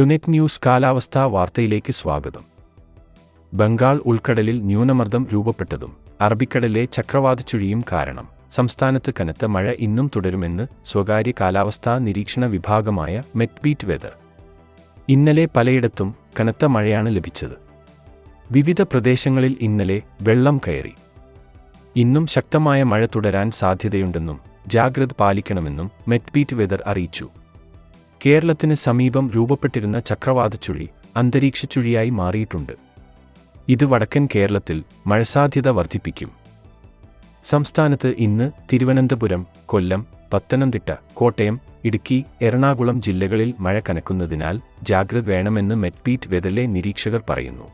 ടുനെറ്റ് news കാലാവസ്ഥാ വാർത്തയിലേക്ക് സ്വാഗതം. ബംഗാൾ ഉൾക്കടലിൽ ന്യൂനമർദ്ദം രൂപപ്പെട്ടതും അറബിക്കടലിലെ ചക്രവാത ചുഴിയും കാരണം സംസ്ഥാനത്ത് കനത്ത മഴ ഇന്നും തുടരുമെന്ന് സ്വകാര്യ കാലാവസ്ഥാ നിരീക്ഷണ വിഭാഗമായ മെറ്റ്ബീറ്റ് വെതർ. ഇന്നലെ പലയിടത്തും കനത്ത മഴയാണ് ലഭിച്ചത്. വിവിധ പ്രദേശങ്ങളിൽ ഇന്നലെ വെള്ളം കയറി. ഇന്നും ശക്തമായ മഴ തുടരാൻ സാധ്യതയുണ്ടെന്നും ജാഗ്രത പാലിക്കണമെന്നും മെറ്റ്ബീറ്റ് വെതർ അറിയിച്ചു. കേരളത്തിന് സമീപം രൂപപ്പെട്ടിരുന്ന ചക്രവാത ചുഴി അന്തരീക്ഷ ചുഴിയായി മാറിയിട്ടുണ്ട്. ഇത് വടക്കൻ കേരളത്തിൽ മഴസാധ്യത വർദ്ധിപ്പിക്കും. സംസ്ഥാനത്ത് ഇന്ന് തിരുവനന്തപുരം കൊല്ലം പത്തനംതിട്ട കോട്ടയം ഇടുക്കി എറണാകുളം ജില്ലകളിൽ മഴ കനക്കുന്നതിനാൽ ജാഗ്രത വേണമെന്ന് മെറ്റ്പീറ്റ് വെതലെ നിരീക്ഷകർ പറയുന്നു.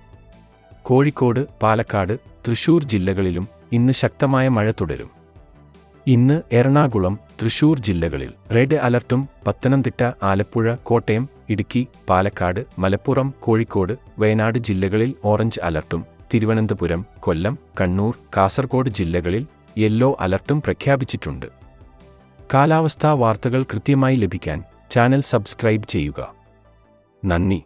കോഴിക്കോട് പാലക്കാട് തൃശൂർ ജില്ലകളിലും ഇന്ന് ശക്തമായ മഴ തുടരും. ഇന്ന് എറണാകുളം തൃശൂർ ജില്ലകളിൽ റെഡ് അലർട്ടും പത്തനംതിട്ട ആലപ്പുഴ കോട്ടയം ഇടുക്കി പാലക്കാട് മലപ്പുറം കോഴിക്കോട് വയനാട് ജില്ലകളിൽ ഓറഞ്ച് അലർട്ടും തിരുവനന്തപുരം കൊല്ലം കണ്ണൂർ കാസർഗോഡ് ജില്ലകളിൽ യെല്ലോ അലർട്ടും പ്രഖ്യാപിച്ചിട്ടുണ്ട്. കാലാവസ്ഥാ വാർത്തകൾ കൃത്യമായി ലഭിക്കാൻ ചാനൽ സബ്സ്ക്രൈബ് ചെയ്യുക. നന്ദി.